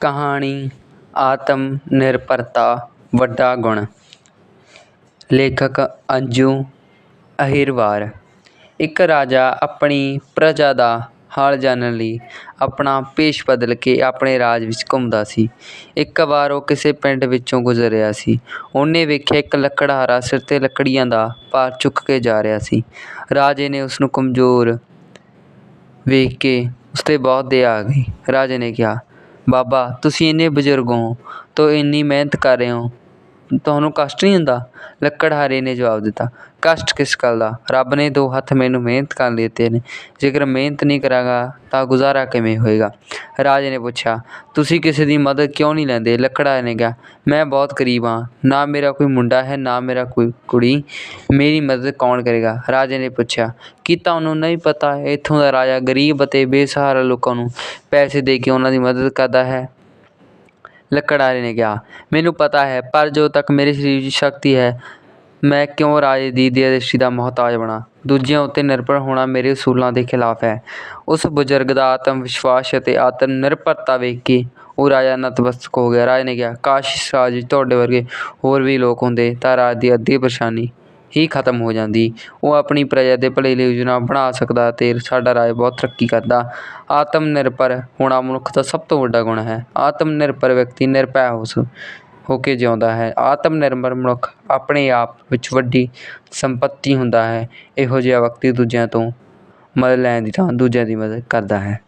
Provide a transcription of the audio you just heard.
ਕਹਾਣੀ ਆਤਮ ਨਿਰਭਰਤਾ ਵੱਡਾ ਗੁਣ। ਲੇਖਕ ਅੰਜੂ ਅਹਿਰਵਾਰ। ਇੱਕ ਰਾਜਾ ਆਪਣੀ ਪ੍ਰਜਾ ਦਾ ਹਾਲ ਜਾਣਨ ਲਈ ਆਪਣਾ ਭੇਸ਼ ਬਦਲ ਕੇ ਆਪਣੇ ਰਾਜ ਵਿੱਚ ਘੁੰਮਦਾ ਸੀ। ਇੱਕ ਵਾਰ ਉਹ ਕਿਸੇ ਪਿੰਡ ਵਿੱਚੋਂ ਗੁਜ਼ਰ ਰਿਹਾ ਸੀ। ਉਹਨੇ ਵੇਖਿਆ ਇੱਕ ਲੱਕੜਹਾਰਾ ਸਿਰ 'ਤੇ ਲੱਕੜੀਆਂ ਦਾ ਭਾਰ ਚੁੱਕ ਕੇ ਜਾ ਰਿਹਾ ਸੀ। ਰਾਜੇ ਨੇ ਉਸ ਨੂੰ ਕਮਜ਼ੋਰ ਵੇਖ ਕੇ ਉਸ 'ਤੇ ਬਹੁਤ ਦਇਆ ਆ ਗਈ। ਰਾਜੇ ਨੇ ਕਿਹਾ ਬਾਬਾ, ਤੁਸੀਂ ਇੰਨੇ ਬਜ਼ੁਰਗ ਹੋ, ਤੋ ਇੰਨੀ ਮਿਹਨਤ ਕਰ ਰਹੇ ਹੋ। ਤੁਹਾਨੂੰ ਕਸ਼ਟ ਨਹੀਂ ਹੁੰਦਾ? ਲੱਕੜਹਾਰੇ ਨੇ ਜਵਾਬ ਦਿੱਤਾ। ਕਸ਼ਟ ਕਿਸ ਗੱਲ ਦਾ? ਰੱਬ ਨੇ ਦੋ ਹੱਥ ਮੈਨੂੰ ਮਿਹਨਤ ਕਰਨ ਲਈ ਦਿੱਤੇ ਨੇ। ਜੇਕਰ ਮਿਹਨਤ ਨਹੀਂ ਕਰਾਂਗਾ, ਤਾਂ ਗੁਜ਼ਾਰਾ ਕਿਵੇਂ ਹੋਏਗਾ? ਰਾਜੇ ਨੇ ਪੁੱਛਿਆ, ਤੁਸੀਂ ਕਿਸੇ ਦੀ ਮਦਦ ਕਿਉਂ ਨਹੀਂ ਲੈਂਦੇ? ਲੱਕੜਹਾਰੇ ਨੇ ਕਿਹਾ, ਮੈਂ ਬਹੁਤ ਗਰੀਬ ਹਾਂ, ਨਾ ਮੇਰਾ ਕੋਈ ਮੁੰਡਾ ਹੈ, ਨਾ ਮੇਰਾ ਕੋਈ ਕੁੜੀ, ਮੇਰੀ ਮਦਦ ਕੌਣ ਕਰੇਗਾ? ਰਾਜੇ ਨੇ ਪੁੱਛਿਆ, ਕੀ ਤੁਹਾਨੂੰ ਨਹੀਂ ਪਤਾ ਇੱਥੋਂ ਦਾ ਰਾਜਾ ਗਰੀਬ ਅਤੇ ਬੇਸਹਾਰਾ ਲੋਕਾਂ ਨੂੰ ਪੈਸੇ ਦੇ ਕੇ ਉਹਨਾਂ ਦੀ ਮਦਦ ਕਰਦਾ ਹੈ? ਲੱਕੜਹਾਰੇ ਨੇ ਕਿਹਾ, ਮੈਨੂੰ ਪਤਾ ਹੈ, ਪਰ ਜਦੋਂ ਤੱਕ ਮੇਰੇ ਸਰੀਰ ਵਿੱਚ ਸ਼ਕਤੀ ਹੈ ਮੈਂ ਕਿਉਂ ਰਾਜੇ ਦੀ ਦ੍ਰਿਸ਼ਟੀ ਦਾ ਮੁਹਤਾਜ ਬਣਾ? ਦੂਜਿਆਂ ਉੱਤੇ ਨਿਰਭਰ ਹੋਣਾ ਮੇਰੇ ਅਸੂਲਾਂ ਦੇ ਖਿਲਾਫ ਹੈ। ਉਸ ਬਜ਼ੁਰਗ ਦਾ ਆਤਮ ਵਿਸ਼ਵਾਸ ਅਤੇ ਆਤਮ ਨਿਰਭਰਤਾ ਵੇਖ ਕੇ ਉਹ ਰਾਜਾ ਨਤਮਸਤਕ ਹੋ ਗਿਆ। ਰਾਜੇ ਨੇ ਕਿਹਾ, ਕਾਸ਼ ਰਾਜ ਤੁਹਾਡੇ ਵਰਗੇ ਹੋਰ ਵੀ ਲੋਕ ਹੁੰਦੇ ਤਾਂ ਰਾਜ ਦੀ ਅੱਧੀ ਪਰੇਸ਼ਾਨੀ ਹੀ ਖਤਮ ਹੋ ਜਾਂਦੀ। ਉਹ ਆਪਣੀ ਪ੍ਰਜਾ ਦੇ ਭਲੇ ਲਈ ਯੋਜਨਾ ਬਣਾ ਸਕਦਾ ਤੇ ਸਾਡਾ ਰਾਜ ਬਹੁਤ ਤਰੱਕੀ ਕਰਦਾ। ਆਤਮ ਨਿਰਭਰ ਹੋਣਾ ਮਨੁੱਖ ਦਾ ਸਭ ਤੋਂ ਵੱਡਾ ਗੁਣ ਹੈ। ਆਤਮ ਨਿਰਭਰ ਵਿਅਕਤੀ ਨਿਰਭੈ ਹੋ ਹੋ ਕੇ ਜਿਉਂਦਾ ਹੈ। ਆਤਮ ਨਿਰਭਰ ਮਨੁੱਖ ਆਪਣੇ ਆਪ ਵਿੱਚ ਵੱਡੀ ਸੰਪਤੀ ਹੁੰਦਾ ਹੈ। ਇਹੋ ਜਿਹਾ ਵਿਅਕਤੀ ਦੂਜਿਆਂ ਤੋਂ ਮਦਦ ਲੈਣ ਦੀ ਥਾਂ ਦੂਜਿਆਂ ਦੀ ਮਦਦ ਕਰਦਾ ਹੈ।